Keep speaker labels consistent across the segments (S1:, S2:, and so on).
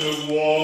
S1: The wall.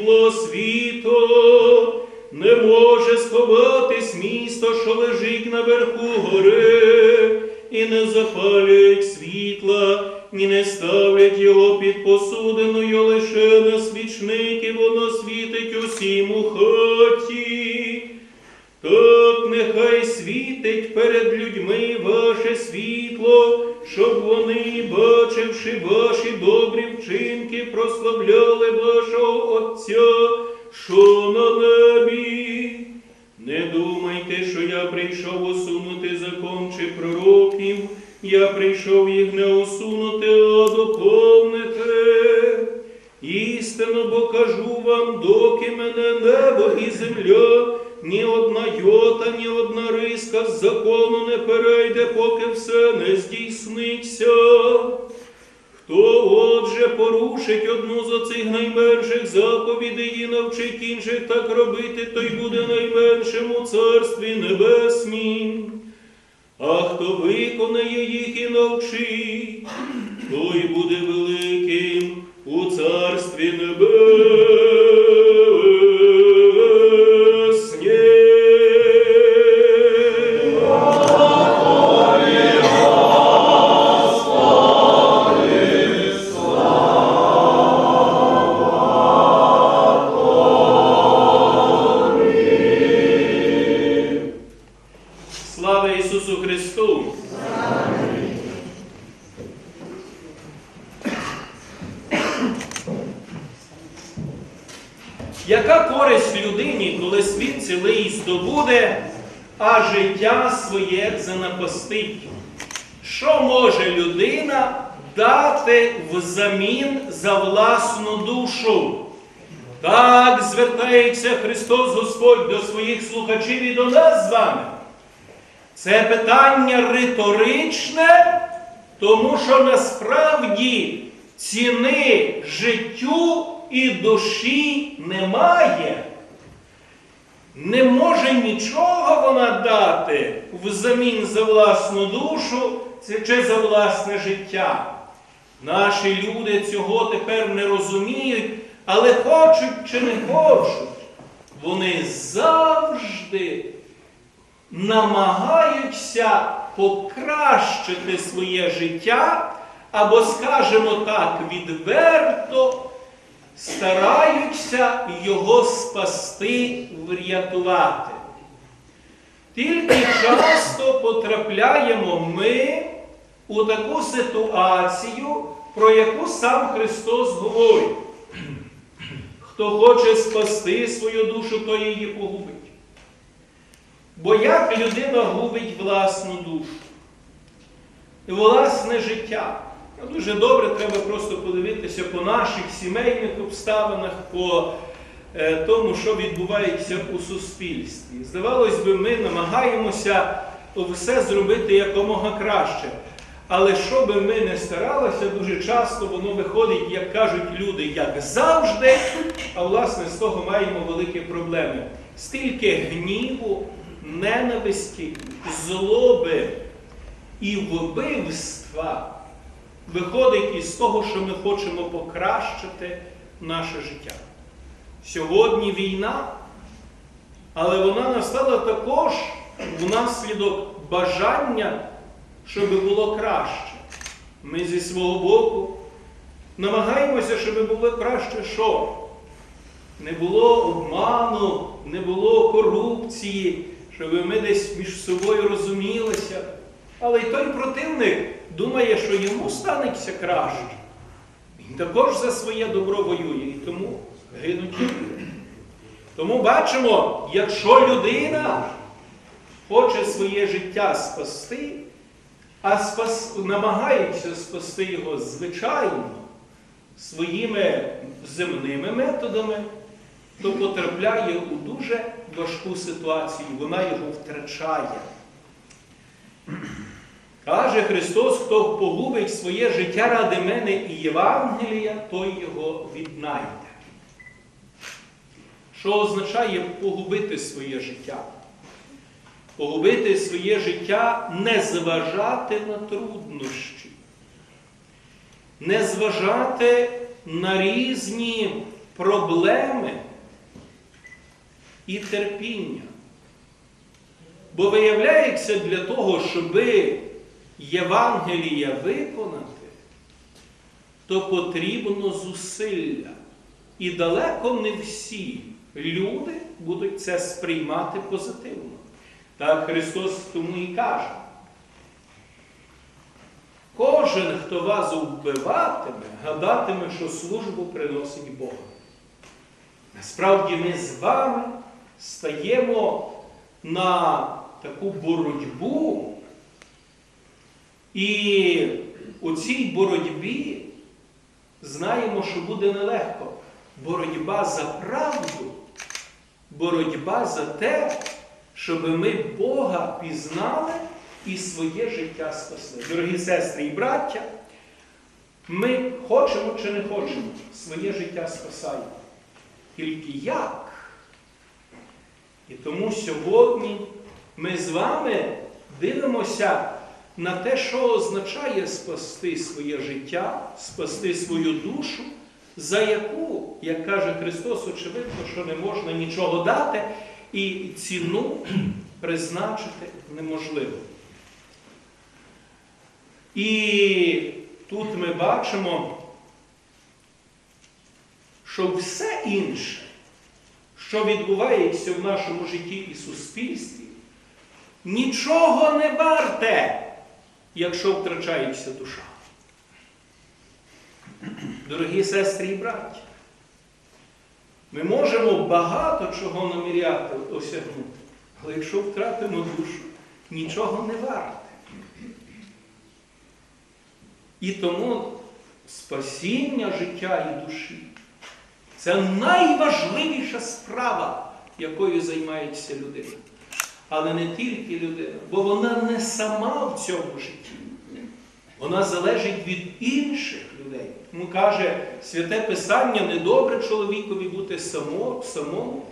S1: Світло світу, не може сховатись місто, що лежить наверху гори, і не запалюють світла, ні не ставлять його під посудиною лише на свічники воно світить усім у хаті. Так нехай світить перед людьми ваше світло, щоб вони, бачивши ваші добрі вчинки, прославляли вашого Отця, що на небі. Не думайте, що я прийшов усунути закон чи пророків, я прийшов їх не усунути, а доповнити. Істинно, бо кажу вам, доки мене небо і земля, ні одна йота, ні одна риска з закону не перейде, поки все не здійсниться. Хто отже порушить одну з оцих найменших заповідей і навчить інших так робити, той буде найменшим у царстві небеснім. А хто виконає їх і навчить, той буде великим у царстві небеснім. А життя своє занапастить? Що може людина дати взамін за власну душу? Так звертається Христос Господь до своїх слухачів і до нас з вами. Це питання риторичне, тому що насправді ціни життю і душі немає. Не може нічого вона дати взамін за власну душу чи за власне життя. Наші люди цього тепер не розуміють, але хочуть чи не хочуть, вони завжди намагаються покращити своє життя, або, скажімо так, відверто стараються його спасти, врятувати. Тільки часто потрапляємо ми у таку ситуацію, про яку сам Христос говорить. Хто хоче спасти свою душу, то її погубить. Бо як людина губить власну душу, власне життя? Дуже добре, треба просто подивитися по наших сімейних обставинах, по е, тому, що відбувається у суспільстві. Здавалось би, ми намагаємося все зробити якомога краще. Але що би ми не старалися, дуже часто воно виходить, як кажуть люди, як завжди, а власне з того маємо великі проблеми. Стільки гніву, ненависті, злоби і вбивства виходить із того, що ми хочемо покращити наше життя. Сьогодні війна, але вона настала також внаслідок бажання, щоб було краще. Ми зі свого боку намагаємося, щоб було краще що? Не було обману, не було корупції, щоб ми десь між собою розумілися. Але й той противник думає, що йому станеться краще. Він також за своє добро воює, і тому гинуть люди. Тому бачимо, якщо людина хоче своє життя спасти, а спас, намагається спасти його звичайно своїми земними методами, то потрапляє у дуже важку ситуацію, вона його втрачає. Каже Христос, хто погубить своє життя ради мене і Євангелія, той його віднайде. Що означає погубити своє життя? Погубити своє життя не зважати на труднощі, не зважати на різні проблеми і терпіння. Бо виявляється, для того, щоби Євангелія виконати, то потрібно зусилля. І далеко не всі люди будуть це сприймати позитивно. Так Христос тому і каже. Кожен, хто вас вбиватиме, гадатиме, що службу приносить Бога. Насправді ми з вами стаємо на таку боротьбу, і у цій боротьбі знаємо, що буде нелегко. Боротьба за правду, боротьба за те, щоб ми Бога пізнали і своє життя спасли. Дорогі сестри і браття, ми хочемо чи не хочемо, своє життя спасаємо. Тільки як? І тому сьогодні ми з вами дивимося на те, що означає спасти своє життя, спасти свою душу, за яку, як каже Христос, очевидно, що не можна нічого дати, і ціну призначити неможливо. І тут ми бачимо, що все інше, що відбувається в нашому житті і суспільстві, нічого не варте, якщо втрачається душа. Дорогі сестри і браті, ми можемо багато чого наміряти осягнути, але якщо втратимо душу, нічого не варте. І тому спасіння життя і душі це найважливіша справа, якою займається людина. Але не тільки людина, бо вона не сама в цьому житті. Вона залежить від інших людей. Тому каже святе Писання, недобре чоловікові бути само, самому,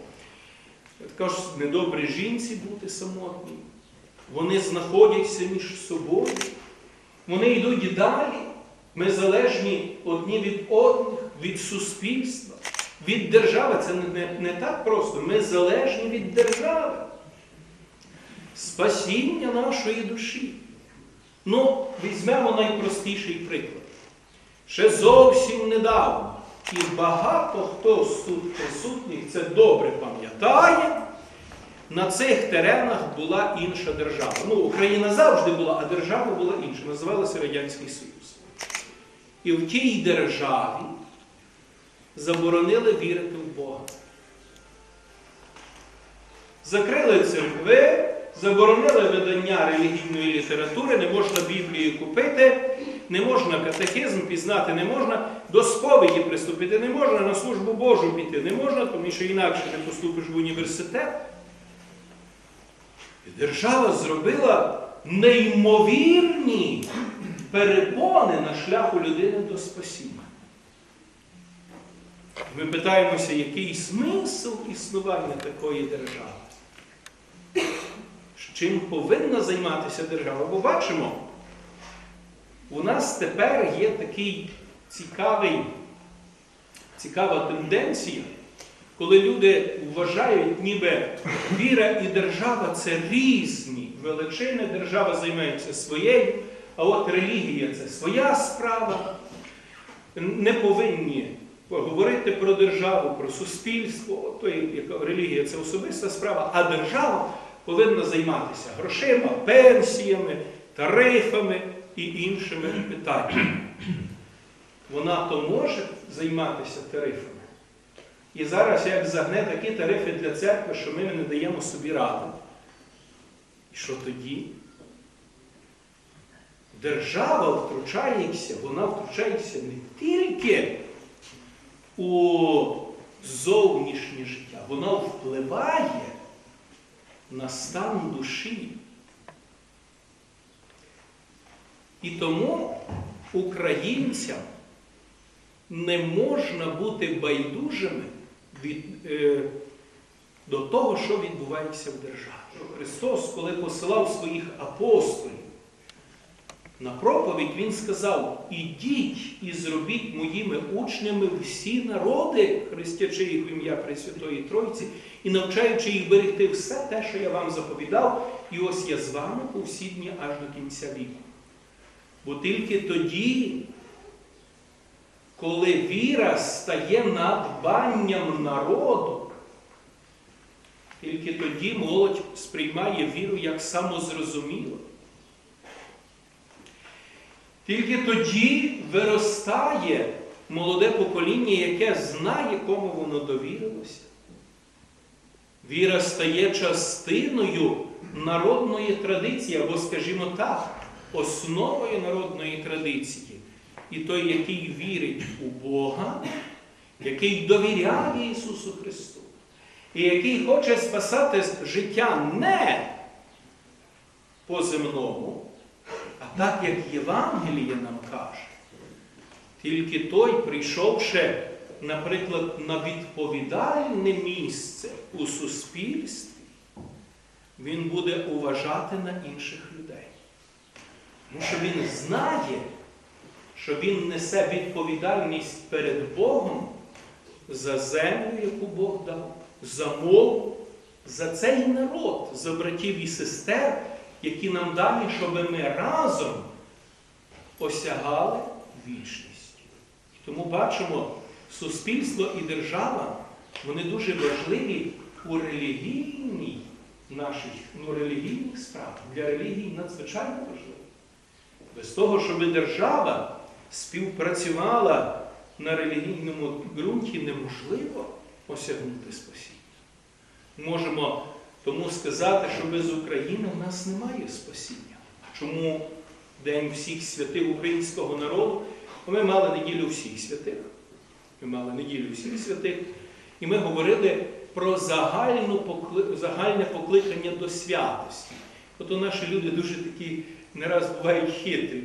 S1: також недобре жінці бути самотній. Вони знаходяться між собою. Вони йдуть далі. Ми залежні одні від одних, від суспільства, від держави. Це не, не так просто. Ми залежні від держави. Спасіння нашої душі. Ну, візьмемо найпростіший приклад. Ще зовсім недавно, і багато хто з тут присутніх це добре пам'ятає, на цих теренах була інша держава. Ну, Україна завжди була, а держава була інша. Називалася Радянський Союз. І в тій державі заборонили вірити в Бога. Закрили церкви, заборонили видання релігійної літератури, не можна Біблію купити, не можна катехизм пізнати, не можна, до сповіді приступити не можна, на службу Божу піти не можна, тому що інакше не поступиш в університет. І держава зробила неймовірні перепони на шляху людини до спасіння. Ми питаємося, який смисл існування такої держави? Чим повинна займатися держава? Бо бачимо, у нас тепер є такий цікавий, цікава тенденція, коли люди вважають, ніби віра і держава це різні величини, держава займається своєю, а от релігія це своя справа. Не повинні говорити про державу, про суспільство, то релігія це особиста справа, а держава повинна займатися грошима, пенсіями, тарифами і іншими питаннями. Вона то може займатися тарифами. І зараз як загне такі тарифи для церкви, що ми не даємо собі ради. І що тоді? Держава втручається, вона втручається не тільки у зовнішнє життя, вона впливає на стан душі. І тому українцям не можна бути байдужими від, е, до того, що відбувається в державі. Христос, коли посилав своїх апостолів на проповідь, Він сказав: ідіть і зробіть моїми учнями всі народи, хрестячи їх в ім'я Пресвятої Тройці, і навчаючи їх берегти все те, що я вам заповідав, і ось я з вами по всі дні аж до кінця віку. Бо тільки тоді, коли віра стає надбанням народу, тільки тоді молодь сприймає віру як самозрозуміло. Тільки тоді виростає молоде покоління, яке знає, кому воно довірилося. Віра стає частиною народної традиції, або, скажімо так, основою народної традиції. І той, який вірить у Бога, який довіряє Ісусу Христу, і який хоче спасати життя не по земному, а так, як Євангеліє нам каже, тільки той, прийшовши, наприклад, на відповідальне місце у суспільстві, він буде уважати на інших людей. Тому що він знає, що він несе відповідальність перед Богом за землю, яку Бог дав, за мову, за цей народ, за братів і сестер, які нам дані, щоб ми разом осягали вічність. Тому бачимо, суспільство і держава, вони дуже важливі у релігійній нашій, ну, релігійних справах. Для релігії надзвичайно важливо. Без того, щоб держава співпрацювала на релігійному ґрунті, неможливо осягнути спасіння. Можемо тому сказати, що без України в нас немає спасіння. Чому День всіх святих українського народу? Ми мали неділю всіх святих. Ми мали неділю всіх святих. І ми говорили про загальну, загальне покликання до святості. Ото наші люди дуже такі не раз бувають хитрі.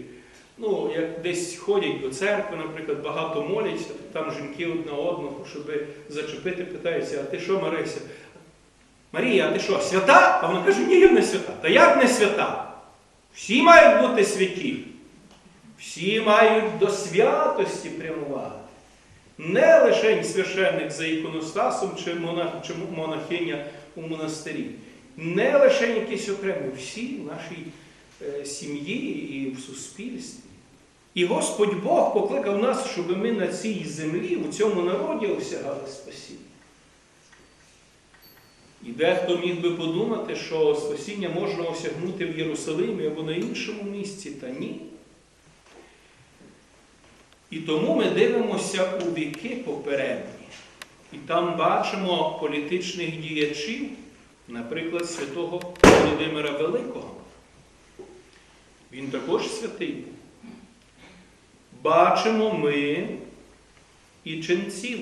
S1: Ну, як десь ходять до церкви, наприклад, багато моляться, то там жінки одна одного, щоб зачепити, питаються, а ти що, Марися? Марія, а ти що, свята? А вона каже, ні, я не свята. Та як не свята? Всі мають бути святі. Всі мають до святості прямувати. Не лише священник за іконостасом чи, монах, чи монахиня у монастирі. Не лише якісь окремі, всі в нашій е, сім'ї і в суспільстві. І Господь Бог покликав нас, щоб ми на цій землі, у цьому народі осягали спасіння. І дехто міг би подумати, що спасіння можна осягнути в Єрусалимі або на іншому місці, та ні. І тому ми дивимося у віки попередні. І там бачимо політичних діячів, наприклад, святого Володимира Великого. Він також святий. Бачимо ми і ченців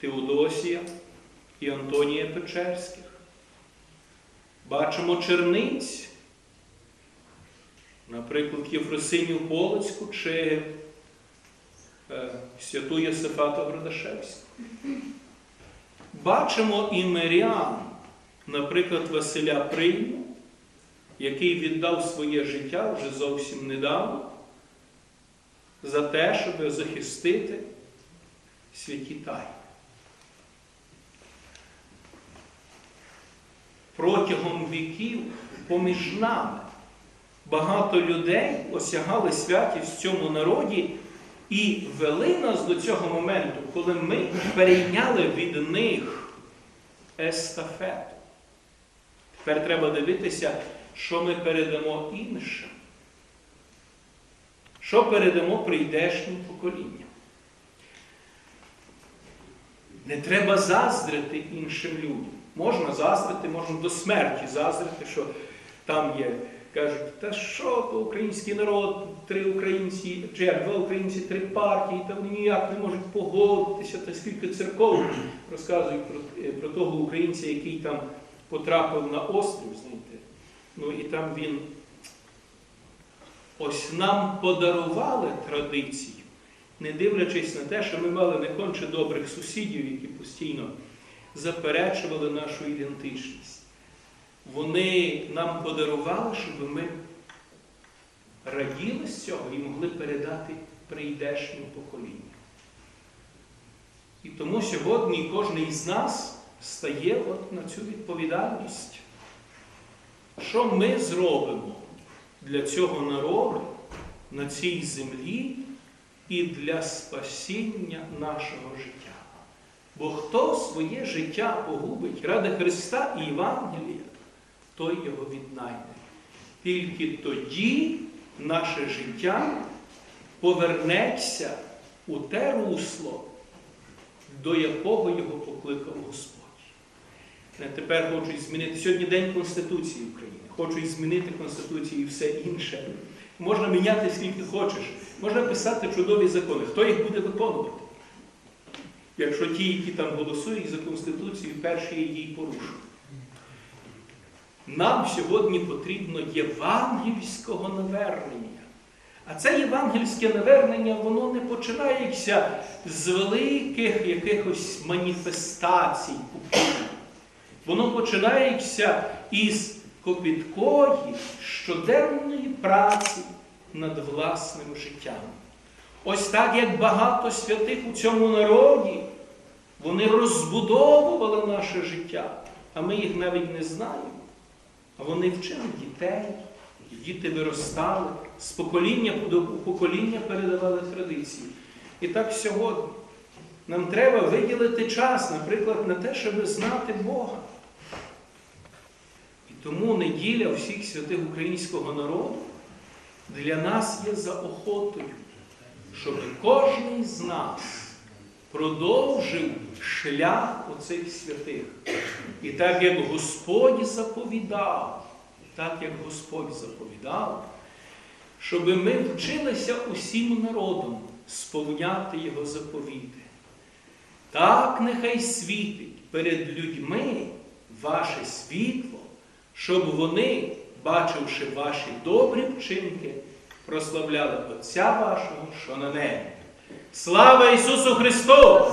S1: Теодосія і Антонія Печерських. Бачимо черниць, наприклад, Єфросиню Полоцьку чи е, святу Єсифату Градашевську. Бачимо і мирян, наприклад, Василя Прийму, який віддав своє життя вже зовсім недавно за те, щоб захистити святі тайни. Протягом віків поміж нами багато людей осягали святість в цьому народі і вели нас до цього моменту, коли ми перейняли від них естафету. Тепер треба дивитися, що ми передамо іншим. Що передамо прийдешнім поколінням. Не треба заздрити іншим людям. Можна заздрити, можна до смерті заздрити, що там є. Кажуть, та що український народ, три українці, чи як два українці, три партії, там ніяк не можуть погодитися, та скільки церков розказують про, е, про того українця, який там потрапив на острів, знаєте. Ну і там він ось нам подарували традиції, не дивлячись на те, що ми мали не конче добрих сусідів, які постійно заперечували нашу ідентичність. Вони нам подарували, щоб ми раділи з цього і могли передати прийдешнім поколінню. І тому сьогодні кожен із нас стає от на цю відповідальність. Що ми зробимо для цього народу на цій землі і для спасіння нашого життя? Бо хто своє життя погубить ради Христа і Євангелія, той його віднайде. Тільки тоді наше життя повернеться у те русло, до якого його покликав Господь. Не тепер хочуть змінити сьогодні День Конституції України, хочуть змінити Конституцію і все інше. Можна міняти скільки хочеш, можна писати чудові закони. Хто їх буде виконувати? Якщо ті, які там голосують за Конституцію, перші її порушують. Нам сьогодні потрібно євангельського навернення. А це євангельське навернення, воно не починається з великих якихось маніфестацій. Воно починається із копіткої щоденної праці над власним життям. Ось так, як багато святих у цьому народі, вони розбудовували наше життя, а ми їх навіть не знаємо. А вони вчили дітей, діти виростали, з покоління до покоління передавали традиції. І так сьогодні нам треба виділити час, наприклад, на те, щоб знати Бога. І тому неділя всіх святих українського народу для нас є заохотою, щоб кожен з нас продовжив шлях оцих святих. І так як Господь заповідав, так як Господь заповідав, щоб ми вчилися усім народом сповняти Його заповіти. Так нехай світить перед людьми ваше світло, щоб вони, бачивши ваші добрі вчинки, прославляли Отця вашого, що на небі. Слава Ісусу Христу!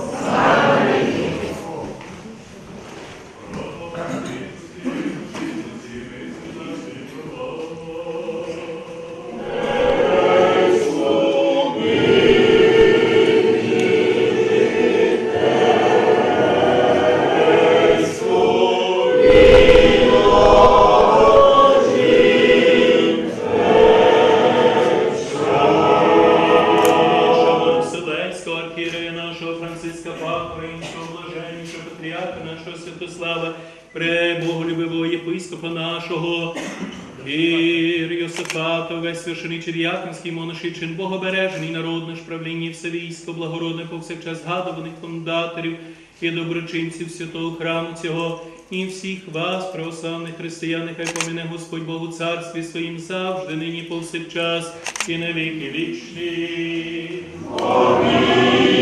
S1: Повсякчас згадуваних фундаторів і доброчинців святого храму цього, і всіх вас, православних християн, хай поміне Господь Богу царстві своїм завжди, нині повсякчас, і на віки вічні.
S2: Господи,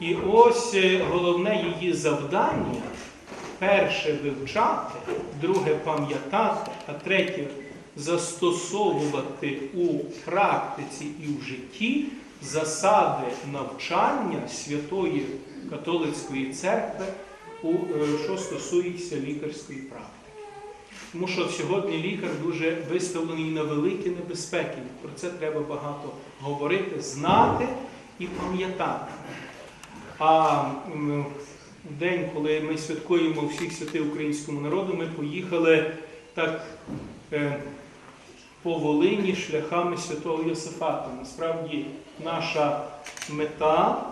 S1: І ось е, головне її завдання перше вивчати, друге пам'ятати, а третє застосовувати у практиці і в житті засади навчання Святої Католицької церкви, е, що стосується лікарської практики. Тому що сьогодні лікар дуже виставлений на великі небезпеки. Про це треба багато говорити, знати і пам'ятати. А в день, коли ми святкуємо всіх святих українському народу, ми поїхали так е, по Волині шляхами святого Йосифата. Насправді наша мета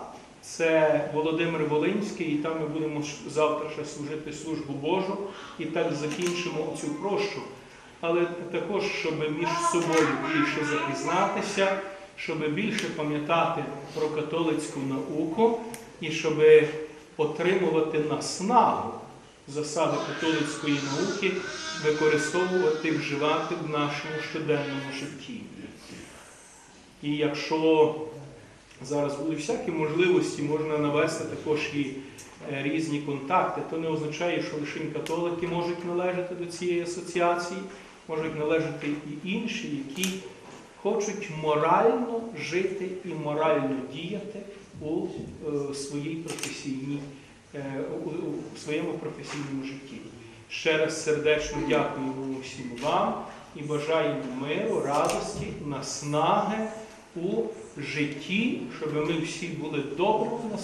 S1: це Володимир Волинський, і там ми будемо завтра ще служити службу Божу і так закінчимо цю прощу. Але також, щоб між собою більше запізнатися, щоб більше пам'ятати про католицьку науку і щоб отримувати наснагу засади католицької науки, використовувати, вживати в нашому щоденному житті. І якщо зараз будуть всякі можливості, можна навести також і е, різні контакти, то не означає, що лише католики можуть належати до цієї асоціації, можуть належати і інші, які хочуть морально жити і морально діяти у е, своїй професійній, е, у, своєму професійному житті. Ще раз сердечно дякуємо усім вам і бажаємо миру, радості, наснаги у житті, щоб ми всі були добрими,